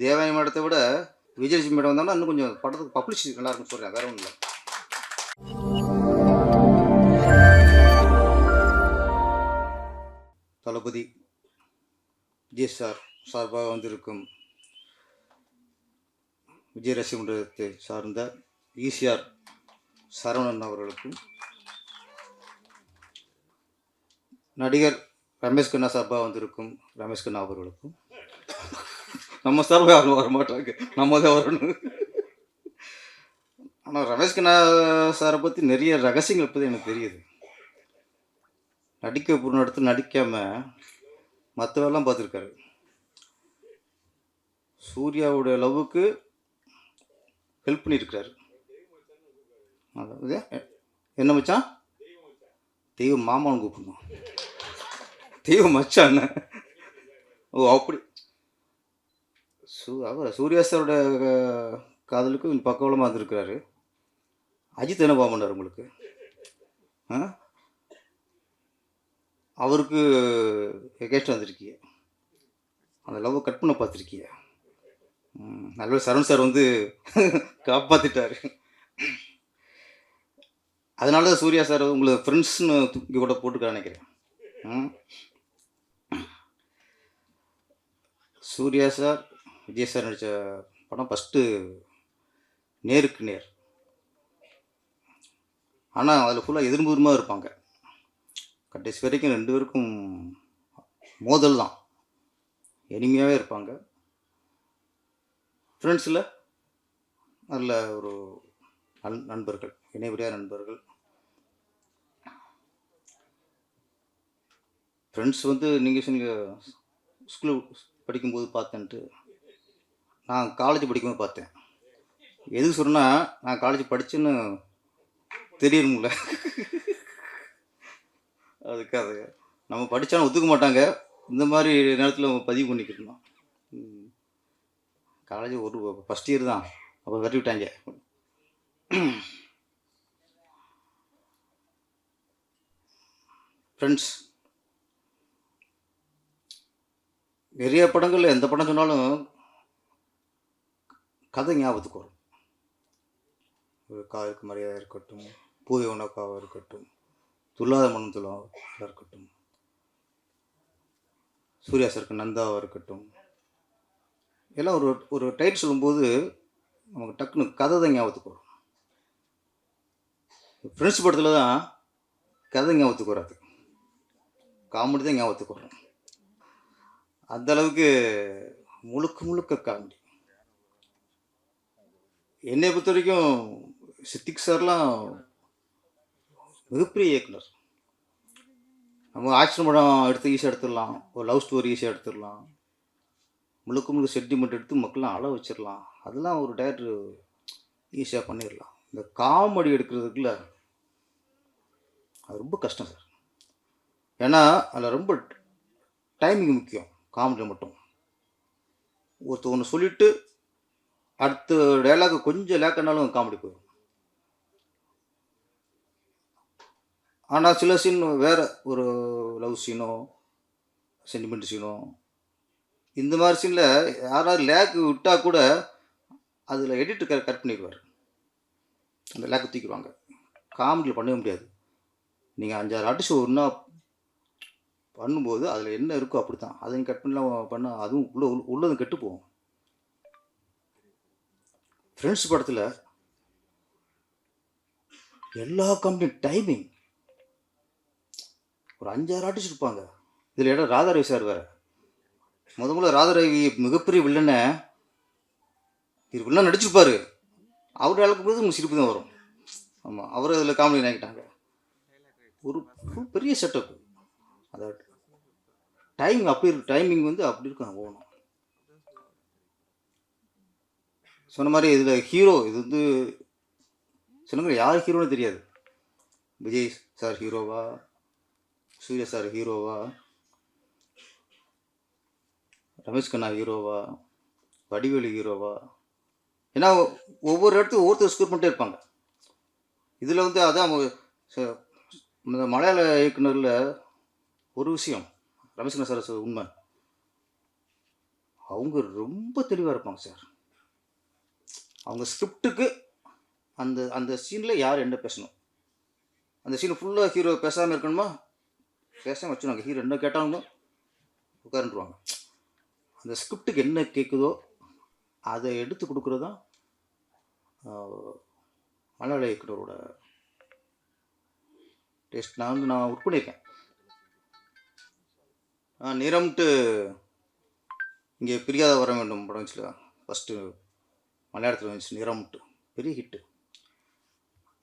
தேவாயி மேடத்தை விட விஜயலட்சுமி மேடம் வந்தாங்கன்னா இன்னும் கொஞ்சம் படத்துக்கு பப்ளிசிட்டி நல்லா இருக்கும்னு சொல்கிறேன் வேற ஒன்றும் இல்லை. தளபதி விஜய் சார் சார்பாக வந்திருக்கும் விஜய் ரசிகமன்றத்தை சார்ந்த ஈசிஆர் சரவணன் அவர்களுக்கும் நடிகர் ரமேஷ் கண்ணா சார்பாக வந்திருக்கும் ரமேஷ் கண்ணா அவர்களுக்கும் நம்ம சார்பாக யாரும் வர மாட்டாங்க. நம்ம தான் வரணும். ஆனால் ரமேஷ் கண்ணா சாரை பற்றி நிறைய ரகசியங்கள் பற்றி எனக்கு தெரியுது. நடிக்க பொருள் எடுத்து நடிக்காமல் மற்றவெல்லாம் பார்த்துருக்காரு. சூர்யாவுடைய லவ்வுக்கு ஹெல்ப் பண்ணியிருக்கிறாரு. அதாவது என்ன மச்சான்? தெய்வம் மாமான்னு கூப்பிடணும். தெய்வம் மச்சான் ஓ அப்படி. சூ அவர் சூர்யா சாரோட அஹ், காதலுக்கு பக்கவலமாக இருந்திருக்கிறாரு. அஜித் என்ன பண்ணார் உங்களுக்கு? ஆ? அவருக்கு எகேஸ்ட் வந்திருக்கீங்க அந்த லவ்வை கட் பண்ண பார்த்துருக்கீங்க நல்ல சரண் சார் வந்து காப்பாற்றிட்டாரு அதனால தான் சூர்யா சார் உங்களை ஃப்ரெண்ட்ஸ்னு தூக்கி கூட போட்டுக்க நினைக்கிறேன். ம். சூர்யா சார் விஜய் சார் நடித்த படம் ஃபஸ்ட்டு நேருக்கு நேர். ஆனால் அதில் ஃபுல்லாக எதிர்பூர்வமாக இருப்பாங்க. கடைசி வரைக்கும் ரெண்டு பேருக்கும் மோதல் தான். எளிமையாகவே இருப்பாங்க. ஃப்ரெண்ட்ஸில் நல்ல ஒரு நண் நண்பர்கள் இணைபிரியா நண்பர்கள். ஃப்ரெண்ட்ஸ் வந்து நீங்கள் சொன்னீங்க ஸ்கூல் படிக்கும்போது பார்த்தேன்ட்டு. நான் காலேஜ் படிக்கும்போது பார்த்தேன். எதுக்கு சொன்னால் நான் காலேஜ் படித்தேன்னு தெரியணும்ல அதுக்காக அது நம்ம படித்தாலும் ஒத்துக்க மாட்டாங்க. இந்த மாதிரி நேரத்தில் பதிவு பண்ணிக்கிட்டோம் காலேஜ் ஒரு ஃபஸ்ட் இயர் தான். அப்போ விரட்டி விட்டாங்க. ஃப்ரெண்ட்ஸ் நிறைய படங்கள் எந்த படம் சொன்னாலும் கதை ஞாபகத்துக்கு வரும். ஒரு காதலுக்கு மரியாதை இருக்கட்டும் பூவை உனக்காக இருக்கட்டும் துல்லாத மனம் துல்லாவாக இருக்கட்டும் சூர்யா சருக்கு நந்தாவாக இருக்கட்டும். எல்லாம் ஒரு ஒரு டைட் சொல்லும்போது நமக்கு டக்குனு கதை தான் ஞாபகத்துக்கு வரும். ஃப்ரெண்ட்ஸ் படத்தில் தான் கதை ஞாபகத்துக்கு வராது. காமெடி தான் ஞாபகத்துக்கு வரும். அந்தளவுக்கு முழுக்க முழுக்க காமெடி என்னை பொறுத்த வரைக்கும் சித்திக் சார்லாம் மிகப்பெரிய இயக்குனர். நம்ம ஆக்ஷன் படம் எடுத்து ஈஸியாக எடுத்துடலாம். ஒரு லவ் ஸ்டோரி ஈஸியாக எடுத்துடலாம். முழுக்க முழுக்க செட்டிமெண்ட் எடுத்து மக்கள்லாம் அள வச்சிடலாம். அதெல்லாம் ஒரு டேரக்டர் ஈஸியாக பண்ணிடலாம். இந்த காமெடி எடுக்கிறதுக்குள்ள அது ரொம்ப கஷ்டம் சார். ஏன்னா அதில் ரொம்ப டைமிங் முக்கியம். காமெடி மட்டும். ஒருத்தர் ஒன்று சொல்லிவிட்டு அடுத்த டைலாக் கொஞ்சம் லேக்கனாலும் காமெடி போயிடும். ஆனால் சில சீன் வேறு ஒரு லவ் சீனோ சென்டிமெண்ட் சீனோ இந்த மாதிரி சீனில் யாராவது லேக் விட்டால் கூட அதில் எடிட்டு கட் பண்ணிடுவார். அந்த லேக்கை தூக்கிடுவாங்க. காமெடியில் பண்ணவே முடியாது. நீங்கள் அஞ்சாறு ஆர்டிஸ்ட் ஒன்றா பண்ணும்போது அதில் என்ன இருக்கோ அப்படி தான் அதையும் கட் பண்ணலாம் பண்ணால் அதுவும் உள்ள உள்ளதும் கெட்டு போகும். ஃப்ரெண்ட்ஸ் படத்தில் எல்லா கம்பெனி டைமிங் ஒரு அஞ்சாறு ஆர்டிஸ்ட் இருப்பாங்க. இதில் இடம் ராதாரவி சார் வேறு. முத முதல்ல ராதாரவி மிகப்பெரிய வில்லனை இது வில்லன் நடிச்சிருப்பார். அவர் அளவுக்கு போது உங்களுக்கு சிரிப்பு தான் வரும். ஆமாம் அவர் அதில் காமெடி நினைக்கிட்டாங்க ஒரு பெரிய செட்டப் அதாவது டைமிங் அப்படி இருக்கு டைமிங் வந்து அப்படி இருக்கும் போகணும். சொன்ன மாதிரி இதில் ஹீரோ இது வந்து சொல்லுங்கள் யார் ஹீரோன்னு தெரியாது. விஜய் சார் ஹீரோவா சூர்யா சார் ஹீரோவா ரமேஷ் கண்ணா ஹீரோவா வடிவேலு ஹீரோவா ஏன்னா ஒவ்வொரு இடத்துக்கும் ஒவ்வொருத்தர் ஸ்கோர் பண்ணிட்டே இருப்பாங்க. இதில் வந்து அதான் அவங்க ச- இந்த மலையாள இயக்குனரில் ஒரு விஷயம் ரமேஷ் கண்ணா சார் உண்மை. அவங்க ரொம்ப தெளிவாக இருப்பாங்க சார். அவங்க ஸ்கிரிப்டுக்கு அந்த அந்த சீனில் யார் என்ன பேசணும்? அந்த சீன் ஃபுல்லாக ஹீரோ பேசாமல் இருக்கணுமா? பேசாமல் வச்சுருவாங்க. ஹீரோ என்ன கேட்டாலும் உட்காந்துருவாங்க அந்த ஸ்கிரிப்டுக்கு என்ன கேட்குதோ அதை எடுத்து கொடுக்குறது தான் மலையாள இயக்குனரோட டேஸ்ட் நான் வந்து நான் ஒர்க் பண்ணியிருக்கேன். நிறம்ட்டு இங்கே பிரியாத வர வேண்டும் படம் வச்சுல ஃபஸ்ட்டு மலையாளத்தில் வந்துச்சு நிறமுட்டு. பெரிய ஹிட்டு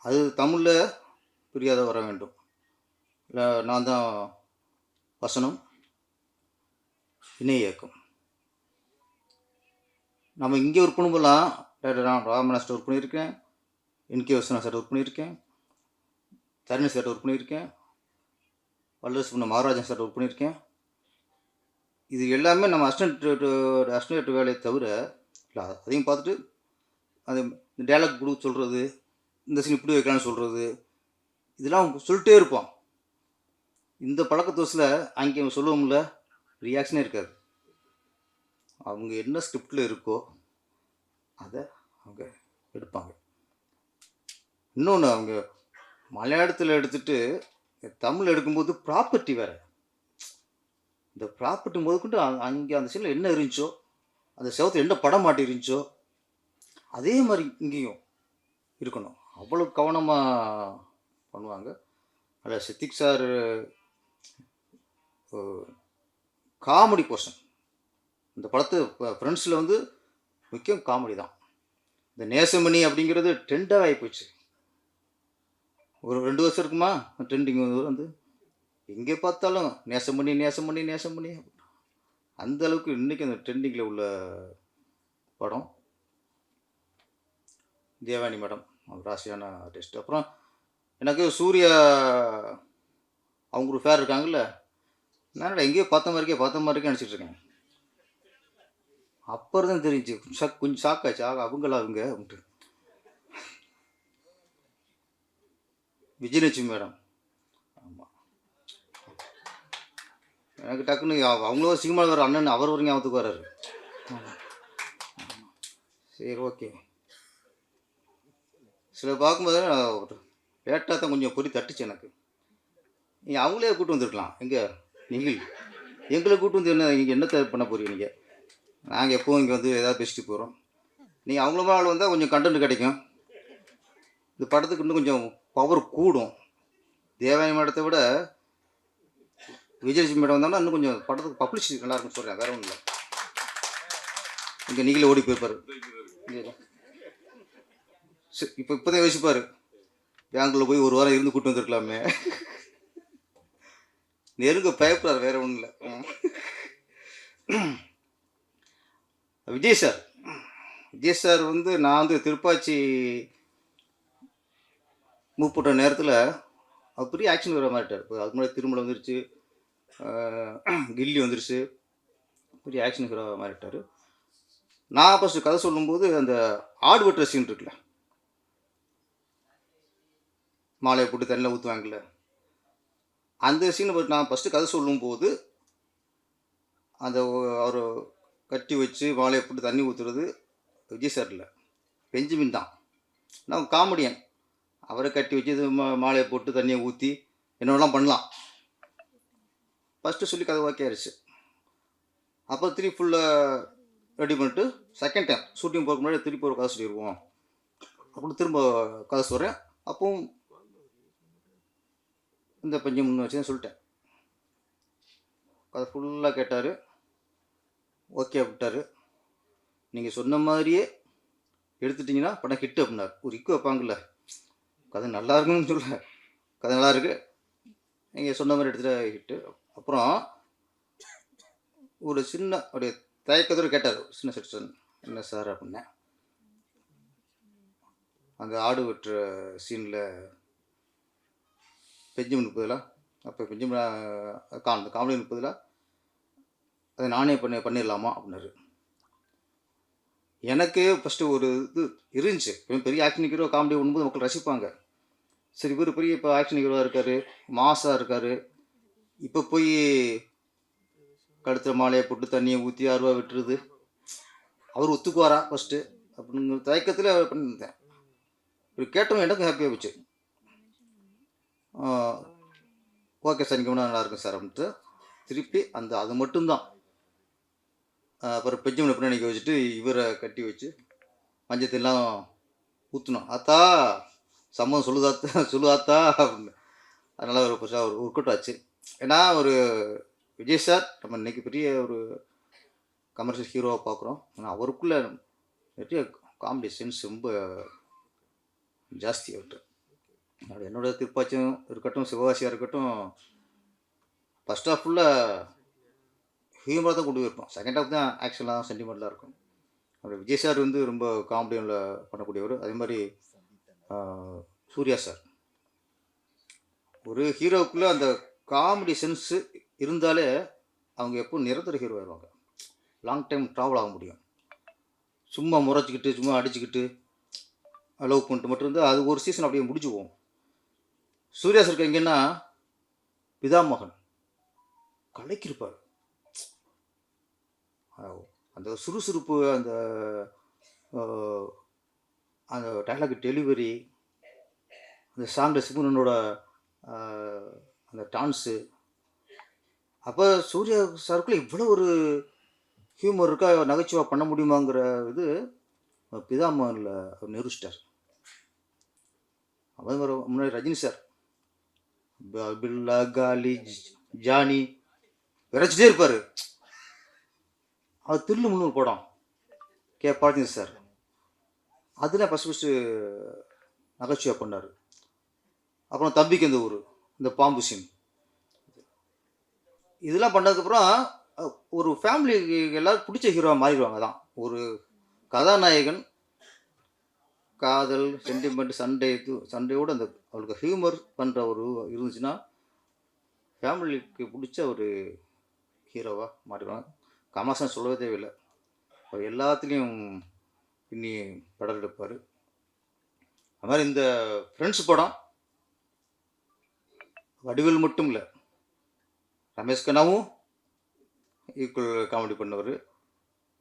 அது தமிழில் பிரியாத வர வேண்டும். இல்லை நான் தான் வசனம் இணை இயக்கம். நம்ம இங்கே ஒர்க் பண்ணும்போதெல்லாம் டாக்டர் நான் ராமநாஸ்டர் ஒர்க் பண்ணியிருக்கேன். என்கே வசனா சார் ஒர்க் பண்ணியிருக்கேன். தரணி சார் ஒர்க் பண்ணியிருக்கேன். வல்லரசு பண்ண மகாராஜன் சார் ஒர்க் பண்ணியிருக்கேன். இது எல்லாமே நம்ம அஸ்டன்ட் அஸ்டன்ட் வேலையை தவிர இல்லை அதையும் பார்த்துட்டு அது டேலாக் கொடுக்க சொல்கிறது இந்த சீன் இப்படி வைக்கலாம்னு சொல்கிறது இதெல்லாம் சொல்லிட்டே இருப்பான். இந்த பழக்கத்தோசில் அங்கே சொல்லுவோம்ல ரியாக்ஷனே இருக்காது. அவங்க என்ன ஸ்கிரிப்டில் இருக்கோ அதை அவங்க எடுப்பாங்க. இன்னொன்று அவங்க மலையாளத்தில் எடுத்துகிட்டு தமிழ் எடுக்கும்போது ப்ராப்பர்ட்டி வேறு. இந்த ப்ராப்பர்ட்டி முதற்கொண்டு அங்கே அந்த சீனில் என்ன இருந்துச்சோ அந்த செவத்தில் என்ன படம் மாட்டி இருந்துச்சோ அதே மாதிரி இங்கேயும் இருக்கணும். அவ்வளோ கவனமாக பண்ணுவாங்க. அதில் சித்திக் சார் காமெடி போர்ஷன் இந்த படத்து ஃப்ரெண்ட்ஸில் வந்து முக்கியம் காமெடி தான். இந்த நேசமணி அப்படிங்கிறது ட்ரெண்டாக ஆகி போச்சு ஒரு ரெண்டு வருஷம் இருக்குமா? ட்ரெண்டிங் வந்து எங்கே பார்த்தாலும் நேசமணி நேசமணி நேசமணி. அந்த அளவுக்கு இன்றைக்கி அந்த ட்ரெண்டிங்கில் உள்ள படம். தேவானி மேடம் ராசியான ஆர்டிஸ்ட் அப்புறம் எனக்கு சூர்யா அவங்க ஒரு ஃபேர் இருக்காங்கல்ல நான் எங்கேயோ பார்த்த மாதிரிக்கே பார்த்த மாதிரிக்கே நினச்சிட்டு அப்புறம் தான் தெரிஞ்சு ஷாக் கொஞ்சம் ஷாக் ஆச்சு. ஆக அவங்களா அவங்க அப்படின்ட்டு. விஜயலட்சுமி மேடம். ஆமாம் எனக்கு டக்குன்னு அவங்களோ அவங்களும் சினிமாவில் வர அண்ணன் அவர் ஒரு ஞாபகத்துக்கு வர்றாரு. சரி ஓகே. சில பார்க்கும்போது லேட்டாக தான் கொஞ்சம் பொறி தட்டுச்சு எனக்கு. நீங்கள் அவங்களே கூட்டு வந்துருக்கலாம். எங்கே? நீங்கள். எங்களை கூட்டு வந்து என்ன நீங்கள் என்னத்தை பண்ண போகிறீங்க நீங்கள் நாங்கள் எப்போவும் இங்கே வந்து எதாவது பேசிட்டு போகிறோம் நீங்கள் அவங்கள ஆள் வந்தால் கொஞ்சம் கண்டென்ட் கிடைக்கும். இந்த படத்துக்கு இன்னும் கொஞ்சம் பவர் கூடும். தேவாய மேடத்தை விட விஜயலட்சுமி மேடம் வந்தாங்கன்னா இன்னும் கொஞ்சம் படத்துக்கு பப்ளிசிட்டி நல்லா இருக்கும்னு சொல்கிறேன் வேறு ஒன்றும் இல்லை. இங்கே நீங்களே ஓடி போயிருப்பாரு. இப்போ இப்போ தான் யோசிப்பார். பேங்க்கில் போய் ஒரு வாரம் இருந்து கூட்டு வந்துருக்கலாமே. நெருங்க பயப்படுறார் வேற ஒன்றும் இல்லை. விஜய் சார். விஜய் சார் வந்து நான் வந்து திருப்பாச்சி மூப்பட்ட நேரத்தில் அவர் பெரிய ஆக்ஷன் வர மாட்டார் இப்போ அதுக்கு முன்னாடி திருமலை வந்துருச்சு. கில்லி வந்துருச்சு. பெரிய ஆக்ஷன் ஹீரோ மாறிட்டார் நான் ஃபஸ்ட்டு கதை சொல்லும்போது அந்த ஆடு வெட்டுற சீன் இருக்குல்ல. மாலையை போட்டு தண்ணியில் ஊற்றுவாங்கல்ல அந்த சீனை பற்றி நான் ஃபஸ்ட்டு கதை சொல்லும்போது அந்த அவர் கட்டி வச்சு மாலையை போட்டு தண்ணி ஊற்றுறது விஜய் சார் இல்லை பெஞ்சமின் தான். நான் காமெடியன். அவரை கட்டி வச்சு இது மா மாலையை போட்டு தண்ணியை ஊற்றி என்னென்னலாம் பண்ணலாம். ஃபஸ்ட்டு சொல்லி கதை ஓகே ஆயிடுச்சு அப்புறம் திருப்பி ஃபுல்லாக ரெடி பண்ணிட்டு செகண்ட் டைம் ஷூட்டிங் போகிறக்கு முன்னாடி திருப்பி ஒரு கதை சொல்லிடுவோம் அப்படின்னு திரும்ப கதை சொல்கிறேன் அப்பவும் இந்த பஞ்சு முன்னே வச்சு சொல்லிட்டேன். அதை ஃபுல்லாக கேட்டார். ஓகே விட்டார். நீங்கள் சொன்ன மாதிரியே எடுத்துட்டிங்கன்னா படம் ஹிட் அப்படின்னார். ஒரு இக்கு வைப்பாங்கல்ல. கதை நல்லா இருக்குன்னு சொல்ல. கதை நல்லா இருக்கு. நீங்கள் சொன்ன மாதிரி எடுத்துகிட்டு ஹிட்டு அப்புறம் ஒரு சின்ன அப்படியே தயக்கத்தோடு கேட்டார். சின்ன செக்ஷன் என்ன சார் அப்படின்னேன் அந்த ஆடு வெட்டுற சீனில் பெஞ்சமின் முப்பதில்? அப்போ பெஞ்சமின் கா அந்த காமெடி முப்பதில்? அதை நானே பண்ணி பண்ணிடலாமா? அப்படின்னாரு. எனக்கு ஃபஸ்ட்டு ஒரு இது இருந்துச்சு. பெரிய ஆக்ஷன் ஹீரோ காமெடி ஒன்றும்போது மக்கள் ரசிப்பாங்க. சரி இவர் பெரிய இப்போ ஆக்ஷன் ஹீரோவாக இருக்கார் மாசாக இருக்கார். இப்போ போய் கழுத்தில் மாலையை போட்டு தண்ணியை ஊற்றி ஆறுவா விட்டுருது. அவர் ஒத்துக்குவாரா ஃபஸ்ட்டு அப்படிங்கிற தயக்கத்தில் பண்ணியிருந்தேன் இப்படி கேட்டவங்க எனக்கும் ஹாப்பியாக போச்சு. ஓகே சார் இங்கே நல்லா இருக்கும் சார் அப்படின்ட்டு. திருப்பி அந்த அது மட்டும்தான். அப்புறம் பெஞ்சமினை பின்னாடி வச்சுட்டு இவரை கட்டி வச்சு மஞ்சத்தெல்லாம் ஊற்றணும் ஆத்தா சம்மந்தம் சொல்லுதாத்தா சொல்லுதாத்தா அப்படின்னு அதனால் ஒரு புதுசாக ஒரு ஒர்க் அவுட் ஆச்சு. ஏன்னா ஒரு விஜய் சார் நம்ம இன்னைக்கு பெரிய ஒரு கமர்ஷியல் ஹீரோவாக பார்க்குறோம் ஆனால் அவருக்குள்ளே நிறைய காமெடி சென்ஸ் ரொம்ப ஜாஸ்தி அவர்கிட்ட என்னோடய என்னோட திருப்பாச்சும் இருக்கட்டும் சிவகாசியாக இருக்கட்டும் ஃபஸ்ட் ஹாஃப் ஃபுல்லாக ஹியூமராக தான் கொண்டு போயிருப்போம். செகண்ட் ஹாஃப் தான் ஆக்ஷனாக சென்டிமெண்ட்லாம் இருக்கும். அப்புறம் விஜய் சார் வந்து ரொம்ப காமெடியில் பண்ணக்கூடியவர். அதே மாதிரி சூர்யா சார் ஒரு ஹீரோவுக்குள்ளே அந்த காமெடி சென்ஸு இருந்தாலே அவங்க எப்போ நிரந்தர ஹீரோ ஆயிடுவாங்க லாங் டைம் ட்ராவல் ஆக முடியும். சும்மா முறைச்சிக்கிட்டு சும்மா அடிச்சுக்கிட்டு லவ் பண்ணிட்டு மட்டும் இருந்தால் அது ஒரு சீசன் அப்படியே முடிஞ்சு சூர்யா சார் எங்கன்னா பிதாமகன். கலைக்கிருப்பார் அந்த சுறுசுறுப்பு அந்த அந்த டைலாக் டெலிவரி அந்த சாங்கில் சிமுனனோட அந்த டான்ஸு அப்போ சூர்யா சாருக்குள்ளே இவ்வளோ ஒரு ஹியூமர் இருக்கா? நகைச்சுவை பண்ண முடியுமாங்கிற இது பிதாமகனில் அவர் நிரூபிச்சிட்டார். அதே மாதிரி முன்னாடி ரஜினி சார். பில்லா காலி ஜானி விரைச்சிட்டே இருப்பார். அது தில்லு முன்னூறு படம். கே. பாரதிங்க சார். அதில் ஃபஸ்ட் ஃபஸ்ட்டு நகைச்சுவை பண்ணார். அப்புறம் தம்பிக்கு இந்த ஊர் இந்த பாம்பு சீன் இதெல்லாம் பண்ணதுக்கப்புறம் ஒரு ஃபேமிலி எல்லாரும் பிடிச்ச ஹீரோவாக மாறிடுவாங்க தான் ஒரு கதாநாயகன் காதல் சென்டிமெண்ட் சண்டை இது சண்டையோடு அந்த அவளுக்கு ஹியூமர் பண்ணுற ஒரு இருந்துச்சுன்னா ஃபேமிலிக்கு பிடிச்ச ஒரு ஹீரோவாக மாறிடுவாங்க. கமல்ஹாசன் சொல்லவே தேவையில்லை. அவர் எல்லாத்துலேயும் பின்னி படம் எடுப்பார். அது மாதிரி இந்த ஃப்ரெண்ட்ஸ் படம் வடிவில் மட்டும் இல்லை ரமேஷ் கண்ணாவும் ஈக்குவல் காமெடி பண்ணவர்.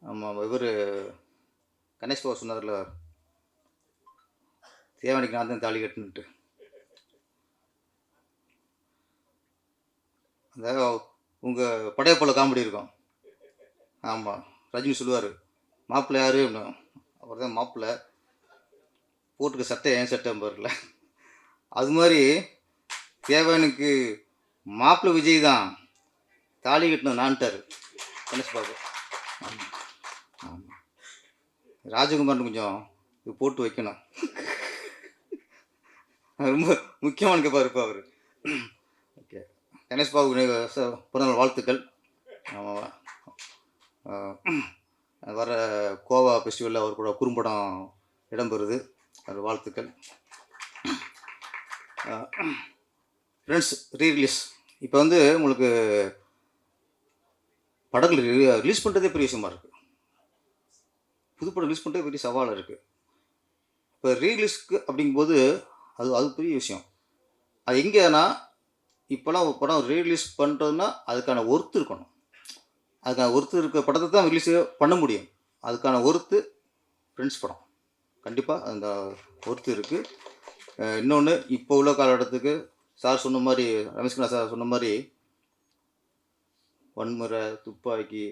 ஆமாம் இவர் கணேஷ் பாபா சொன்னார்ல தேவனிக்கு நான் தான் தாலி கட்டுன்ட்டு அந்த உங்கள் படையப்போல காமெடி இருக்கும். ஆமாம் ரஜினி சொல்லுவார் மாப்பிள்ளை யார்? அப்படின்னு. அவர் தான் மாப்பிள்ளை. போட்டுக்க சட்டை ஏன் சட்டை பாருல அது மாதிரி தேவனுக்கு மாப்பிள்ளை விஜய் தான் தாலி கட்டின நான்ட்டார். கணேஷ் பாபு ஆமாம் ஆமாம் ராஜகுமாரன் கொஞ்சம் இது போட்டு வைக்கணும். ரொம்ப முக்கியமான கேப்பார் இருப்பா அவர். கணேஷ் பாபு பிறந்தநாள் வாழ்த்துக்கள். ஆமாம் வர கோவா ஃபெஸ்டிவலில் அவர் கூட குறும்படம் இடம்பெறுது. அவர் வாழ்த்துக்கள். ஃப்ரெண்ட்ஸ் ரீரிலீஸ் இப்போ வந்து உங்களுக்கு படங்கள் ரிலீஸ் பண்ணுறதே பெரிய விஷயமா இருக்குது புது படம் ரிலீஸ் பண்ணுறதே பெரிய சவாலாக இருக்குது இப்போ ரீரிலீஸ்க்கு அப்படிங்கும்போது அது அது பெரிய விஷயம். அது எங்கேனா இப்போலாம் ஒரு படம் ரீலீஸ் பண்ணுறதுன்னா அதுக்கான ஒர்த்து இருக்கணும். அதுக்கான ஒர்த்து இருக்க படத்தை தான் ரிலீஸ் பண்ண முடியும். அதுக்கான ஒர்த்து ஃப்ரெண்ட்ஸ் படம். கண்டிப்பாக அந்த ஒர்த்து இருக்குது இன்னொன்று இப்போ உள்ள காலகட்டத்துக்கு சார் சொன்ன மாதிரி ரமேஷ்குமார் சார் சொன்ன மாதிரி வன்முறை துப்பாக்கி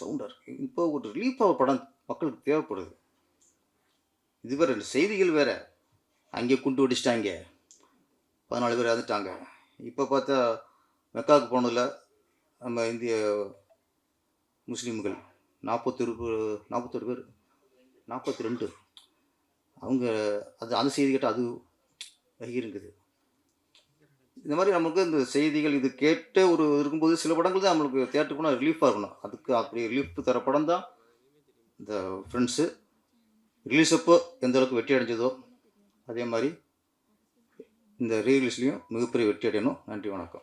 சவுண்டாக இருக்குது இப்போ ஒரு ரிலீஃபாக படம் மக்களுக்கு தேவைப்படுது. இது வேறு செய்திகள் வேறு. அங்கே குண்டு வெடிச்சிட்டாங்க. பதினாலு பேர் இறந்துட்டாங்க. இப்போ பார்த்தா மெக்காவுக்கு போனதில் நம்ம இந்திய முஸ்லீம்கள் நாற்பத்தொரு நாற்பத்தொரு பேர் நாற்பத்தி ரெண்டு அவங்க அது அந்த செய்தி கேட்டால் அது இருக்குது இந்த மாதிரி நமக்கு இந்த செய்திகள் இது கேட்டு ஒரு இருக்கும்போது சில படங்கள் தான் நம்மளுக்கு தேட்டருக்கு போனால் ரிலீஃபாக இருக்கணும். அதுக்கு அப்படி ரிலீஃப் தர படம் தான் இந்த ஃப்ரெண்ட்ஸு ரிலீஸ் அப்போ எந்த அளவுக்கு வெற்றி அடைஞ்சதோ அதே மாதிரி இந்த ரீல்ஸ்லேயும் மிகப்பெரிய வெற்றி அடையணும். நன்றி வணக்கம்.